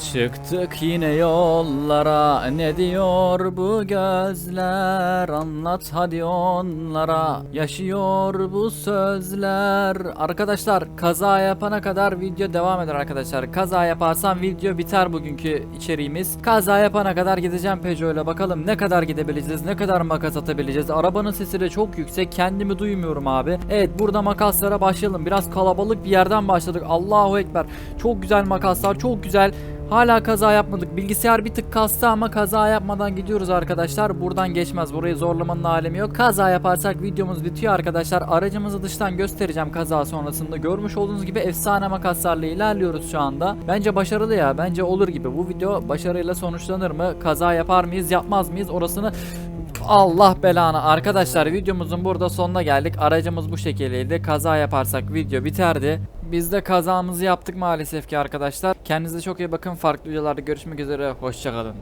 Çıktık yine yollara. Ne diyor bu gözler? Anlat hadi onlara. Yaşıyor bu sözler. Arkadaşlar kaza yapana kadar video devam eder arkadaşlar. Kaza yaparsam video biter bugünkü içeriğimiz. Kaza yapana kadar gideceğim Peugeot ile bakalım ne kadar gidebileceğiz ne kadar makas atabileceğiz. Arabanın sesi de çok yüksek. Kendimi duymuyorum abi. Evet burada makaslara başlayalım. Biraz kalabalık bir yerden başladık. Allahu Ekber. Çok güzel makaslar çok güzel Hala kaza yapmadık. Bilgisayar bir tık kastı ama kaza yapmadan gidiyoruz arkadaşlar. Buradan geçmez. Burayı zorlamanın alemi yok. Kaza yaparsak videomuz bitiyor arkadaşlar. Aracımızı dıştan göstereceğim kaza sonrasında. Görmüş olduğunuz gibi efsane makaslarla ilerliyoruz şu anda. Bence başarılı ya. Bence olur gibi. Bu video başarıyla sonuçlanır mı? Kaza yapar mıyız yapmaz mıyız? Orasını Allah belanı arkadaşlar videomuzun burada sonuna geldik aracımız bu şekildeydi kaza yaparsak video biterdi biz de kazamızı yaptık maalesef ki arkadaşlar. Kendinize çok iyi bakın. Farklı videolarda görüşmek üzere. Hoşçakalın